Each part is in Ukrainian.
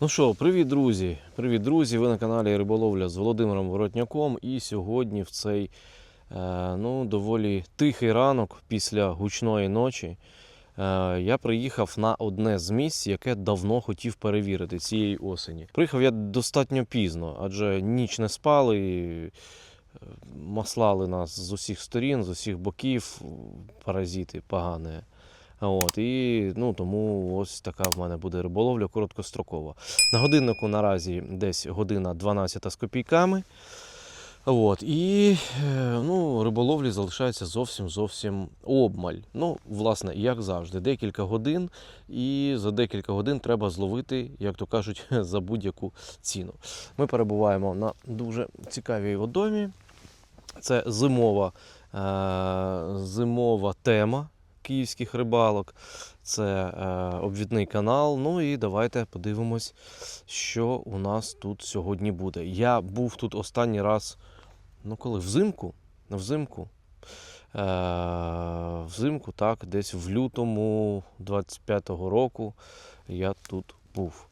Ну що, привіт, друзі! Привіт, друзі! Ви на каналі Риболовля з Володимиром Воротняком. І сьогодні в цей е, ну, доволі тихий ранок після гучної ночі е, я приїхав на одне з місць, яке давно хотів перевірити цієї осені. Приїхав я достатньо пізно, адже ніч не спали. І... е, Маслали нас з усіх сторін, з усіх боків, паразити погані. От, і ну, тому ось така в мене буде риболовля короткострокова. На годиннику наразі десь година 12 з копійками. От, і е, ну, риболовлі залишається зовсім зовсім обмаль. Ну, власне, як завжди, декілька годин, і за декілька годин треба зловити, як то кажуть, за будь-яку ціну. Ми перебуваємо на дуже цікавій водомі. Це зимова, е, зимова тема київських рибалок. Це е, обвідний канал. Ну і давайте подивимось, що у нас тут сьогодні буде. Я був тут останній раз, ну коли взимку, взимку. Е, взимку, так, десь в лютому 25-го року я тут був.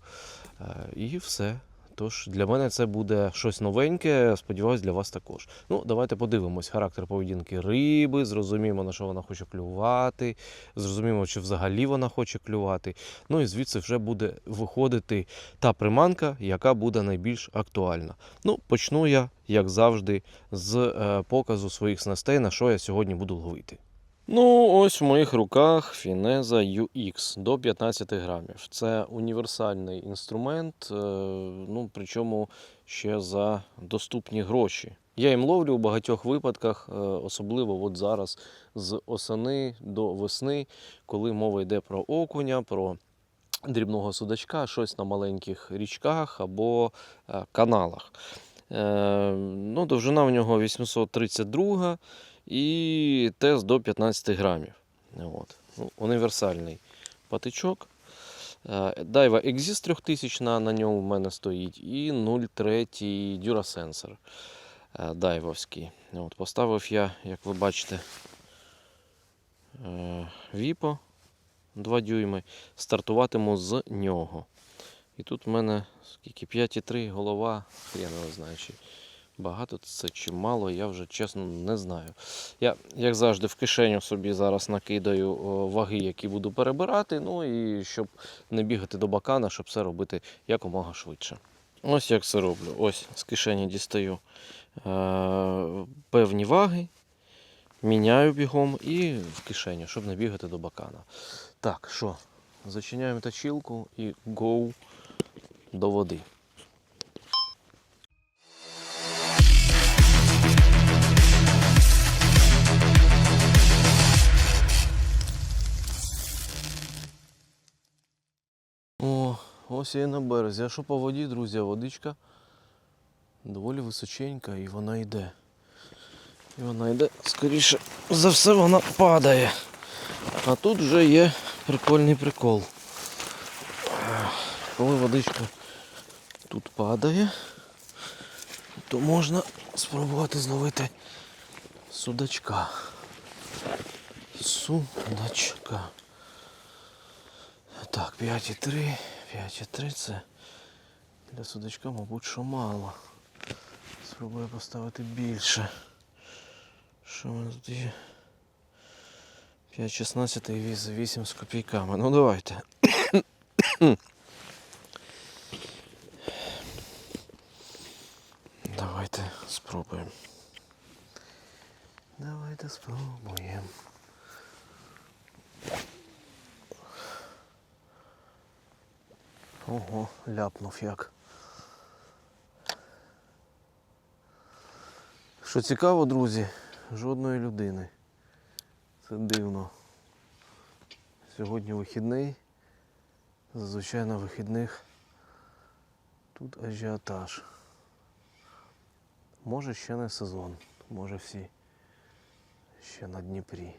Е, і все. Тож для мене це буде щось новеньке, сподіваюсь, для вас також. Ну, давайте подивимось характер поведінки риби, зрозуміємо, на що вона хоче клювати, зрозуміємо, чи взагалі вона хоче клювати. Ну і звідси вже буде виходити та приманка, яка буде найбільш актуальна. Ну, почну я, як завжди, з е, показу своїх снастей, на що я сьогодні буду ловити. Ну, ось в моїх руках Фінеза UX до 15 грамів. Це універсальний інструмент, е, ну причому ще за доступні гроші. Я їм ловлю у багатьох випадках, е, особливо от зараз з осени до весни, коли мова йде про окуня, про дрібного судачка, щось на маленьких річках або е, каналах. Ну, довжина в нього 832 і тез до 15 грамів. От. Ну, універсальний патичок. Е, Дайва Exis 3000 на, ньому в мене стоїть, і 0,3 Durasensor е, дайвовський. От, поставив я, як ви бачите, е, Віпо 2 дюйми. Стартуватиму з нього. І тут в мене скільки 5,3 голова, хрен не знаю, багато це чи мало, я вже чесно не знаю. Я, як завжди, в кишеню собі зараз накидаю ваги, які буду перебирати. Ну і щоб не бігати до бакана, щоб все робити якомога швидше. Ось як це роблю. Ось з кишені дістаю е- певні ваги, міняю бігом і в кишеню, щоб не бігати до бакана. Так, що, зачиняємо точилку і go до води. Ось я на березі. А що по воді, друзі, водичка доволі височенька і вона йде. І вона йде, скоріше за все, вона падає. А тут вже є прикольний прикол. Коли водичка тут падає, то можна спробувати зловити судачка. Судачка. Так, 5,3, 5,3 це для судачка, мабуть, що мало. Спробую поставити більше. Що в мене тут є? 5,16 і віз 8 з копійками. Ну давайте. Давайте спробуємо. Давайте спробуємо. Ого, ляпнув як. Що цікаво, друзі, жодної людини. Це дивно. Сьогодні вихідний. Зазвичай на вихідних тут ажіотаж. Може ще не сезон, може всі ще на Дніпрі.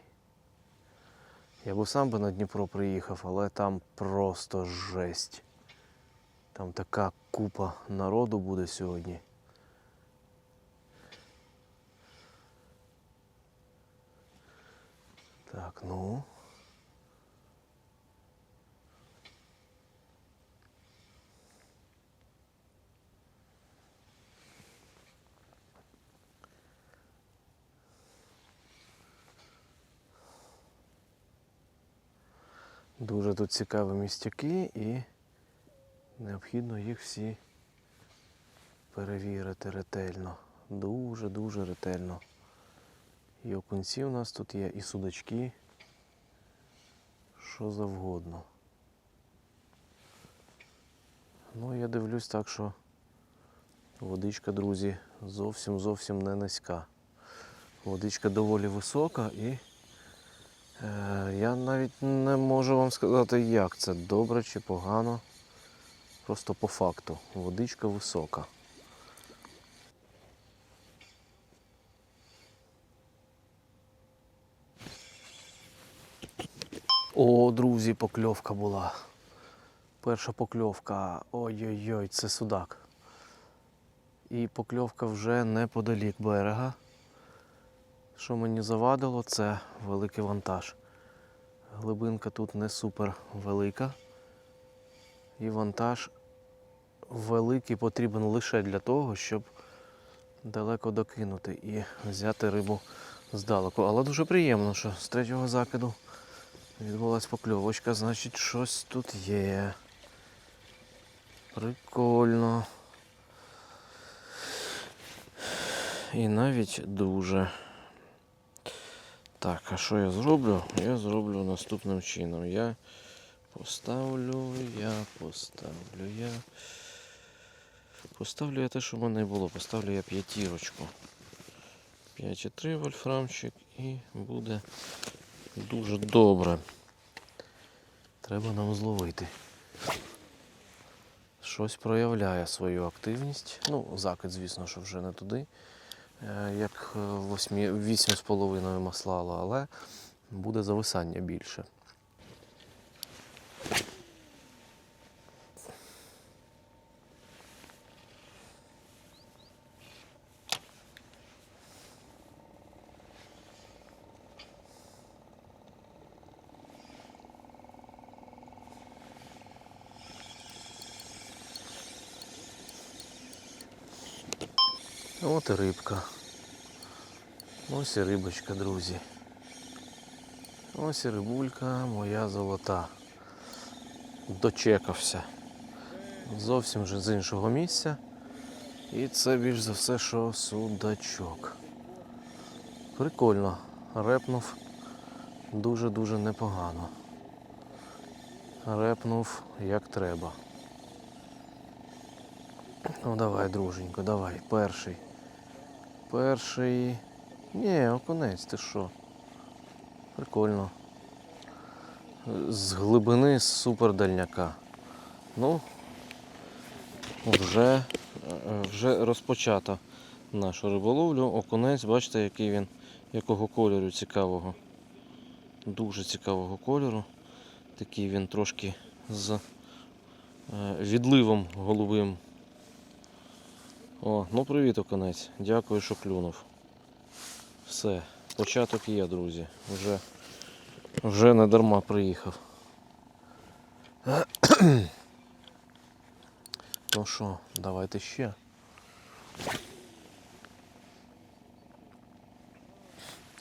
Я би сам би на Дніпро приїхав, але там просто жесть. Там така купа народу буде сьогодні. Так, ну. Дуже тут цікаві містяки і необхідно їх всі перевірити ретельно. Дуже-дуже ретельно. І окунці у нас тут є, і судачки. Що завгодно. Ну, я дивлюсь так, що водичка, друзі, зовсім зовсім не низька. Водичка доволі висока і е, я навіть не можу вам сказати, як це добре чи погано. Просто по факту. Водичка висока. О, друзі, покльовка була. Перша покльовка. Ой-ой-ой, це судак. І покльовка вже неподалік берега. Що мені завадило, це великий вантаж. Глибинка тут не супер велика. І вантаж великий потрібен лише для того, щоб далеко докинути і взяти рибу здалеку. Але дуже приємно, що з третього закиду відбулась покльовочка, значить щось тут є. Прикольно. І навіть дуже. Так, а що я зроблю? Я зроблю наступним чином. Я поставлю, я поставлю, я. Поставлю я те, що в мене було. Поставлю я п'ятірочку. 5,3 вольфрамчик і буде дуже добре. Треба нам зловити. Щось проявляє свою активність. Ну, закид, звісно, що вже не туди, е, як 8,5 маслала, але буде зависання більше. От і рибка. Ось і рибочка, друзі. Ось і рибулька моя золота. Дочекався. Зовсім вже з іншого місця. І це більш за все, що судачок. Прикольно. Репнув дуже-дуже непогано. Репнув як треба. Ну давай, друженько, давай, перший. Перший. Ні, окунець, ти що? Прикольно. З глибини супер дальняка. Ну, вже, вже розпочато нашу риболовлю. Окунець, бачите, який він, якого кольору цікавого. Дуже цікавого кольору. Такий він трошки з е, відливом голубим. О, ну привіт, оконець. Дякую, що клюнув. Все, початок є, друзі. Вже, вже не дарма приїхав. Ну що, давайте ще.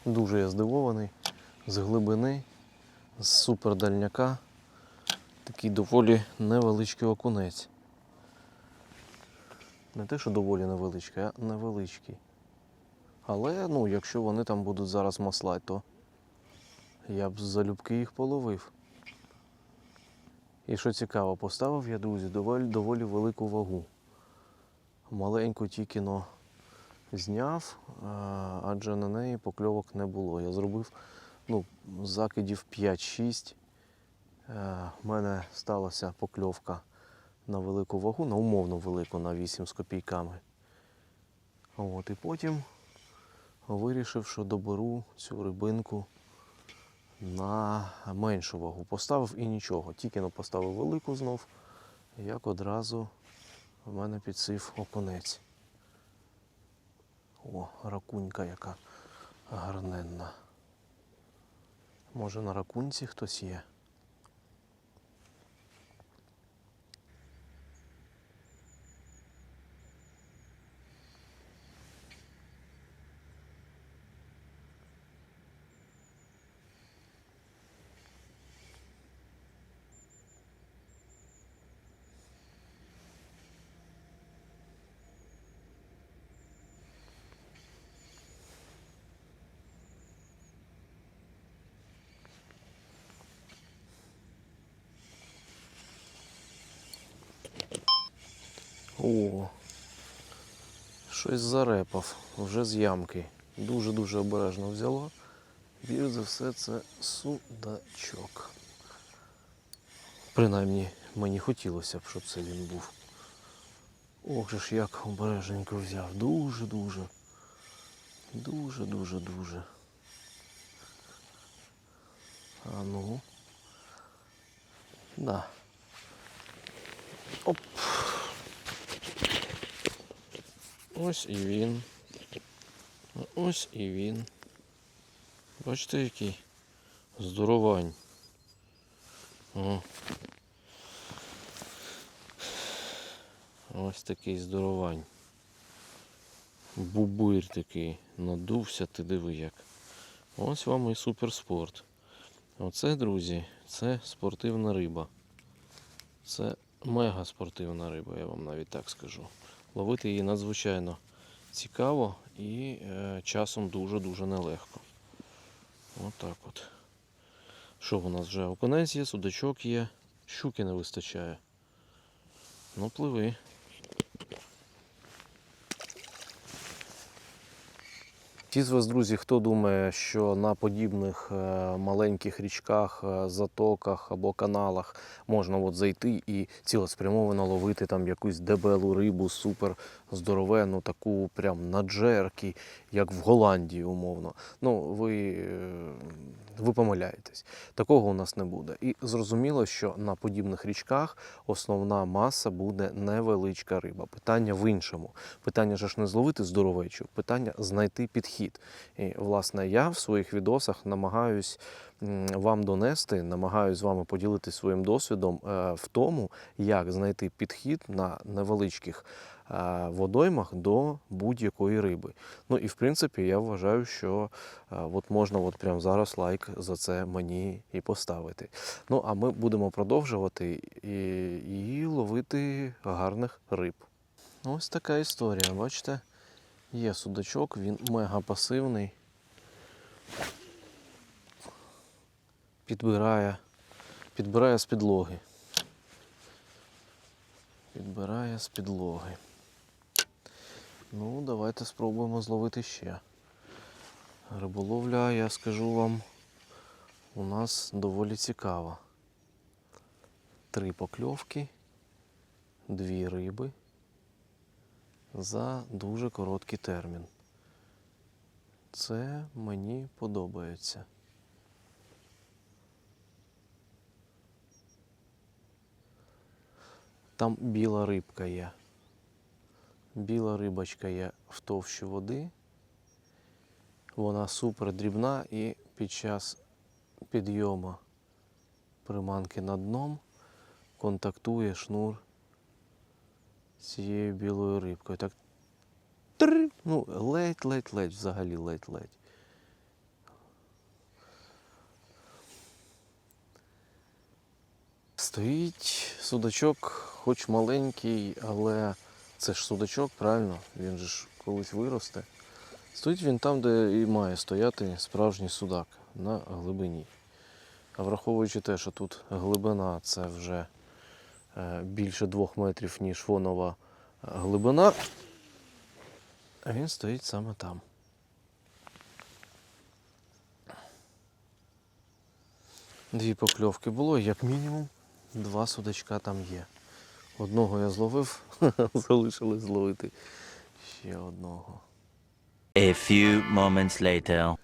Дуже я здивований. З глибини, з супердальняка. Такий доволі невеличкий окунець. Не те, що доволі невеличкий, а невеличкий. Але ну, якщо вони там будуть зараз маслать, то я б залюбки їх половив. І що цікаво, поставив я, друзі, доволі, доволі велику вагу. Маленьку тільки но зняв, адже на неї покльовок не було. Я зробив ну, закидів 5-6. Е, У мене сталася покльовка на велику вагу, на умовно велику, на 8 з копійками. От, і потім вирішив, що доберу цю рибинку на меншу вагу. Поставив і нічого. Тільки но поставив велику знов, як одразу в мене підсив окунець. О, ракунька яка гарненна. Може на ракунці хтось є. О, щось зарепав, вже з ямки. Дуже-дуже обережно взяло. Більш за все, це судачок. Принаймні, мені хотілося б, щоб це він був. Ох же ж як обережненько взяв. Дуже-дуже. Дуже-дуже дуже. А ну. Да. Оп. Ось і він. Ось і він. Бачите, який здоровань. О. Ось такий здоровань. Бубир такий. Надувся, ти диви як. Ось вам і суперспорт. Оце, друзі, це спортивна риба. Це мега спортивна риба, я вам навіть так скажу. Ловити її надзвичайно цікаво і е, часом дуже-дуже нелегко. Отак от. Що у нас вже? Окунець є, судачок є, щуки не вистачає. Ну, пливи. Ті з вас, друзі, хто думає, що на подібних е, маленьких річках, е, затоках або каналах можна от зайти і цілеспрямовано ловити там якусь дебелу рибу, супер здоровену, таку прям на джерки, як в Голландії, умовно. Ну, ви, е, ви помиляєтесь. Такого у нас не буде. І зрозуміло, що на подібних річках основна маса буде невеличка риба. Питання в іншому. Питання ж не зловити здоровечу, питання знайти підхід. І, власне, я в своїх відосах намагаюсь вам донести, намагаюсь з вами поділитися своїм досвідом е, в тому, як знайти підхід на невеличких е, водоймах до будь-якої риби. Ну і в принципі я вважаю, що е, от можна от прямо зараз лайк за це мені і поставити. Ну а ми будемо продовжувати і, і ловити гарних риб. Ось така історія, бачите? Є судачок, він мега пасивний. Підбирає, підбирає з підлоги. Підбирає з підлоги. Ну, давайте спробуємо зловити ще. Риболовля, я скажу вам, у нас доволі цікава. Три покльовки, дві риби за дуже короткий термін. Це мені подобається. Там біла рибка є. Біла рибочка є в товщі води. Вона супер дрібна і під час підйому приманки над дном контактує шнур цією білою рибкою. Так три, ну, ледь-ледь-ледь, взагалі ледь-ледь. Стоїть судачок, хоч маленький, але це ж судачок, правильно? Він же ж колись виросте. Стоїть він там, де і має стояти справжній судак на глибині. А враховуючи те, що тут глибина це вже більше двох метрів, ніж фонова глибина, а він стоїть саме там. Дві покльовки було, як мінімум, два судачка там є. Одного я зловив, залишилось зловити ще одного. A few moments later.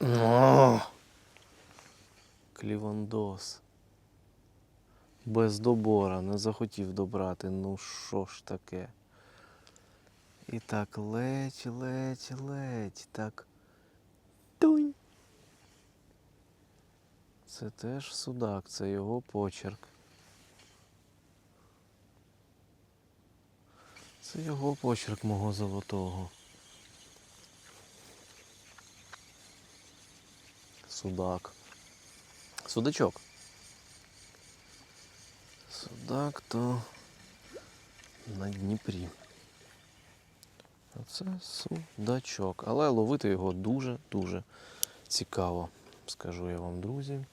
О! Клівандос. Без добора, не захотів добрати. Ну що ж таке? І так ледь, ледь, ледь, так. Тунь. Це теж судак, це його почерк. Це його почерк мого золотого. Судак. Судачок. Судак то на Дніпрі. А Це судачок. Але ловити його дуже-дуже цікаво, скажу я вам, друзі.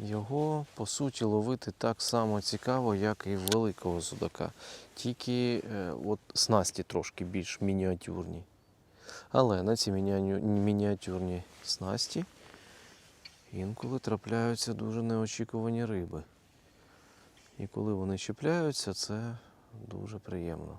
Його, по суті, ловити так само цікаво, як і великого судака. Тільки е, от снасті трошки більш мініатюрні. Але на ці мініатюрні снасті інколи трапляються дуже неочікувані риби. І коли вони чіпляються, це дуже приємно.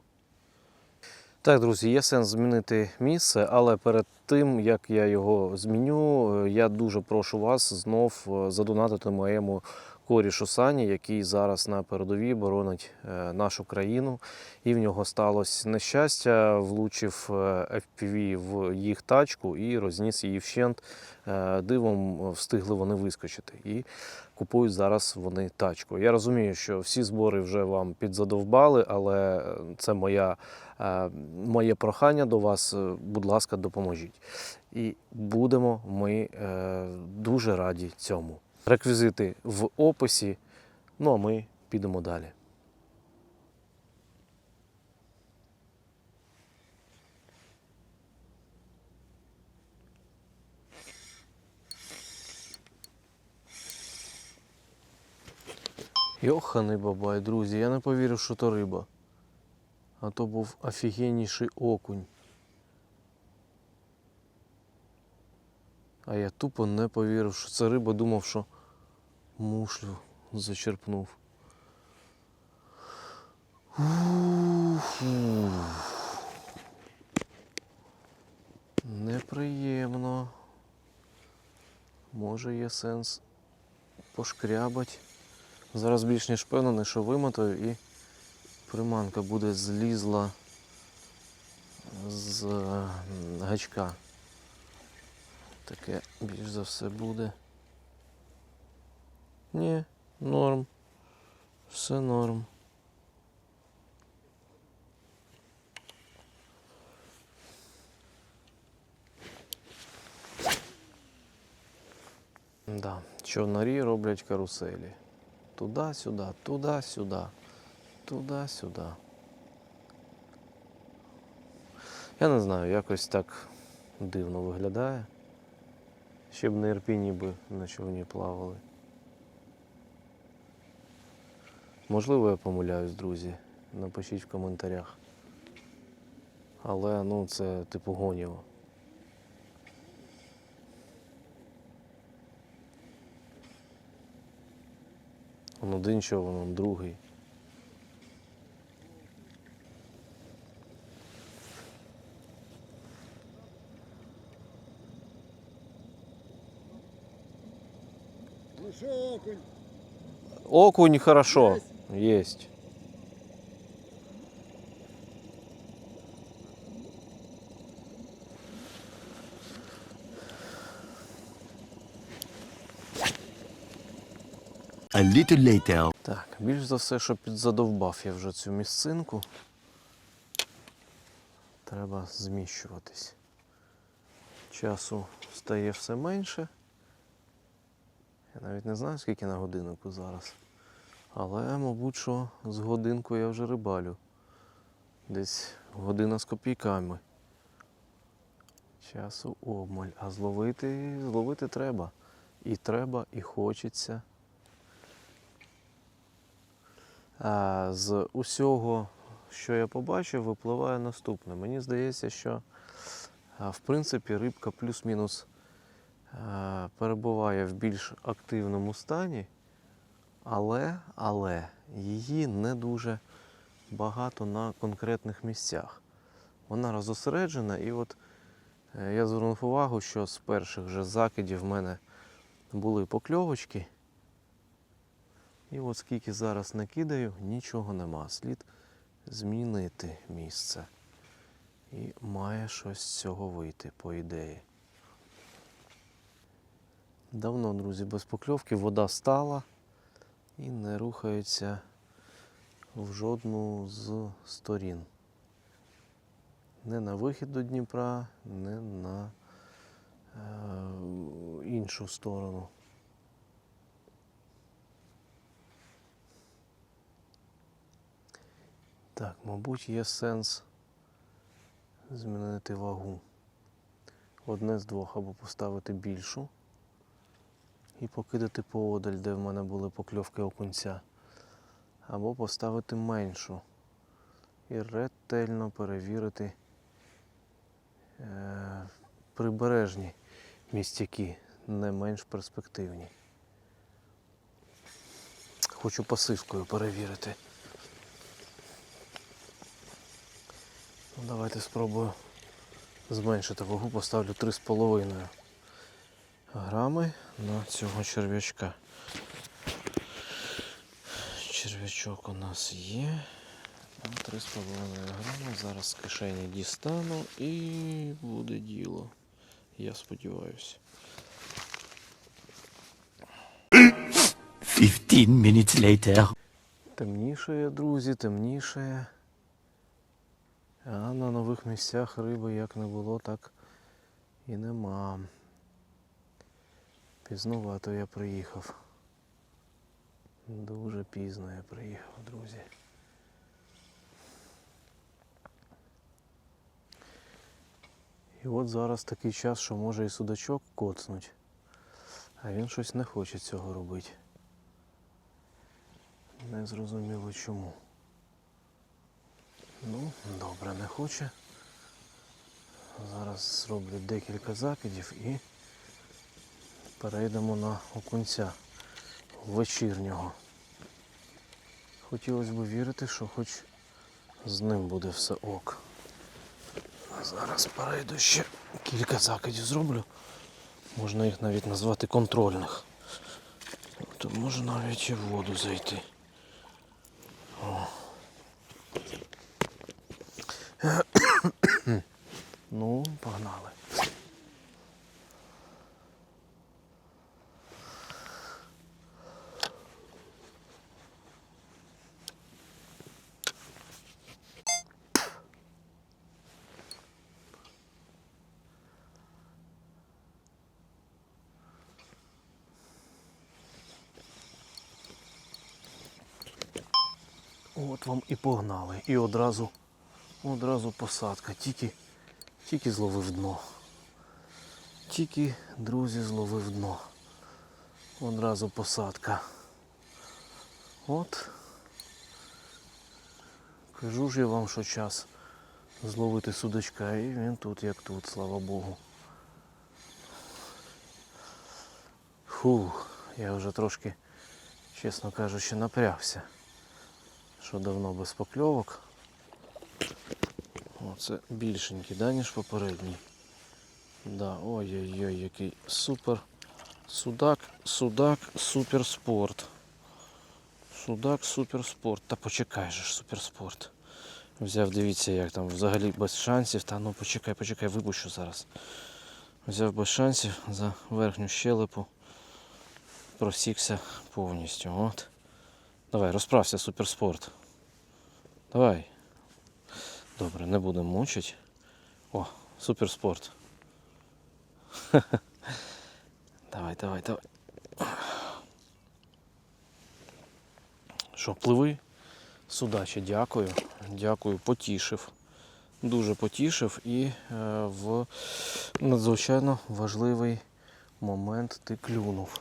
Так, друзі, є сенс змінити місце, але перед тим, як я його зміню, е, я дуже прошу вас знов е, задонатити моєму корішу Сані, який зараз на передовій боронить е, нашу країну. І в нього сталося нещастя, влучив е, FPV в їх тачку і розніс її вщент. Е, Дивом встигли вони вискочити. І купують зараз вони тачку. Я розумію, що всі збори вже вам підзадовбали, але це моя, моє прохання до вас. Будь ласка, допоможіть. І будемо ми дуже раді цьому. Реквізити в описі. Ну а ми підемо далі. Йоханий бабай, друзі, я не повірив, що то риба. А то був офігенніший окунь. А я тупо не повірив, що це риба, думав, що мушлю зачерпнув. Ух. Неприємно. Може є сенс пошкрябать. Зараз більш ніж впевнений, що вимотаю і приманка буде злізла з гачка. Таке більш за все буде. Ні, норм. Все норм. Да, човнарі роблять каруселі. Туди-сюди, туди-сюди, туди-сюди. Я не знаю, якось так дивно виглядає. Ще б на Ірпіні би на човні плавали. Можливо, я помиляюсь, друзі. Напишіть в коментарях. Але ну це типу гоніво. Он один човен, он другий. Окунь? Окунь хорошо. Есть. A little later. Так, більш за все, що підзадовбав я вже цю місцинку. Треба зміщуватись. Часу стає все менше. Я навіть не знаю, скільки на годиннику зараз. Але, мабуть, що з годинку я вже рибалю. Десь година з копійками. Часу обмаль. А зловити, зловити треба. І треба, і хочеться. А, з усього, що я побачив, випливає наступне. Мені здається, що в принципі рибка плюс-мінус перебуває в більш активному стані, але, але її не дуже багато на конкретних місцях. Вона розосереджена, і от е, я звернув увагу, що з перших же закидів в мене були покльовочки. І от скільки зараз накидаю, нічого нема. Слід змінити місце. І має щось з цього вийти, по ідеї. Давно, друзі, без покльовки вода стала і не рухається в жодну з сторін. Не на вихід до Дніпра, не на е, іншу сторону. Так, мабуть, є сенс змінити вагу. Одне з двох або поставити більшу і покидати поодаль, де в мене були покльовки окунця, або поставити меншу і ретельно перевірити е, прибережні містяки, не менш перспективні. Хочу пасивкою перевірити. Ну, давайте спробую зменшити вагу, поставлю 3,5 грами на цього черв'ячка. Черв'ячок у нас є. Ну, 3,5 грами. Зараз з кишені дістану і буде діло. Я сподіваюся. 15 minutes later. Темнішає, друзі, темнішає. А на нових місцях риби як не було, так і нема. Пізнувато я приїхав. Дуже пізно я приїхав, друзі. І от зараз такий час, що може і судачок коцнуть, а він щось не хоче цього робити. Не зрозуміло чому. Ну, добре, не хоче. Зараз зроблю декілька закидів і перейдемо на окунця вечірнього. Хотілося б вірити, що хоч з ним буде все ок. А зараз перейду ще кілька закидів зроблю. Можна їх навіть назвати контрольних. То може навіть і в воду зайти. Ну, погнали. От вам і погнали. І одразу, одразу посадка. Тільки, тільки зловив дно. Тільки, друзі, зловив дно. Одразу посадка. От. Кажу ж я вам, що час зловити судачка, і він тут як тут, слава Богу. Фух, я вже трошки, чесно кажучи, напрягся що давно без покльовок. Оце більшенький, да, ніж попередній. Да, ой-ой-ой, який супер. Судак, судак, суперспорт. Судак, суперспорт. Та почекай же ж, суперспорт. Взяв, дивіться, як там взагалі без шансів. Та ну почекай, почекай, випущу зараз. Взяв без шансів за верхню щелепу. Просікся повністю. От. Давай, розправся, суперспорт. Давай. Добре, не будемо мучити. О, суперспорт. Давай, давай, давай. Що, пливи? Судачі, дякую. Дякую, потішив. Дуже потішив і е, в надзвичайно важливий момент ти клюнув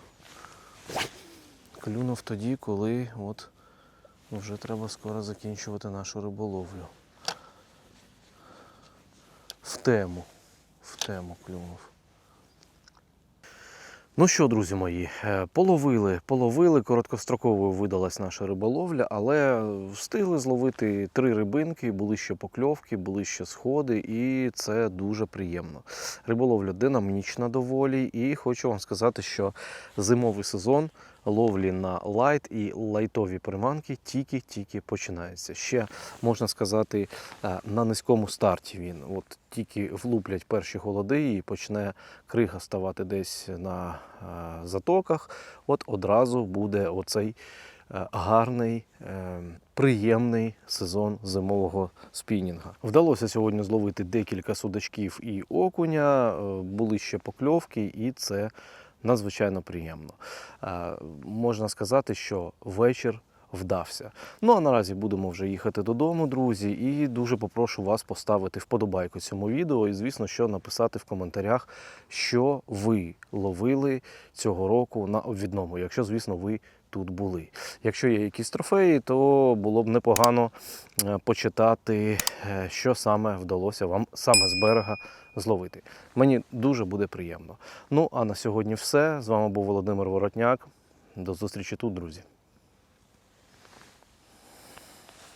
клюнув тоді, коли от вже треба скоро закінчувати нашу риболовлю. В тему. В тему клюнув. Ну що, друзі мої, е, половили, половили, короткостроковою видалась наша риболовля, але встигли зловити три рибинки, були ще покльовки, були ще сходи, і це дуже приємно. Риболовля динамічна доволі, і хочу вам сказати, що зимовий сезон ловлі на лайт і лайтові приманки тільки-тільки починається. Ще можна сказати, е, на низькому старті він. От тільки влуплять перші холоди і почне крига ставати десь на е, затоках. От одразу буде оцей е, гарний, приємний сезон зимового спінінга. Вдалося сьогодні зловити декілька судачків і окуня, були ще покльовки, і це надзвичайно приємно. Е, Можна сказати, що вечір вдався. Ну а наразі будемо вже їхати додому, друзі, і дуже попрошу вас поставити вподобайку цьому відео і, звісно, що написати в коментарях, що ви ловили цього року на обвідному, якщо, звісно, ви тут були. Якщо є якісь трофеї, то було б непогано е, почитати, е, що саме вдалося вам саме з берега зловити. Мені дуже буде приємно. Ну а на сьогодні все. З вами був Володимир Воротняк. До зустрічі тут, друзі.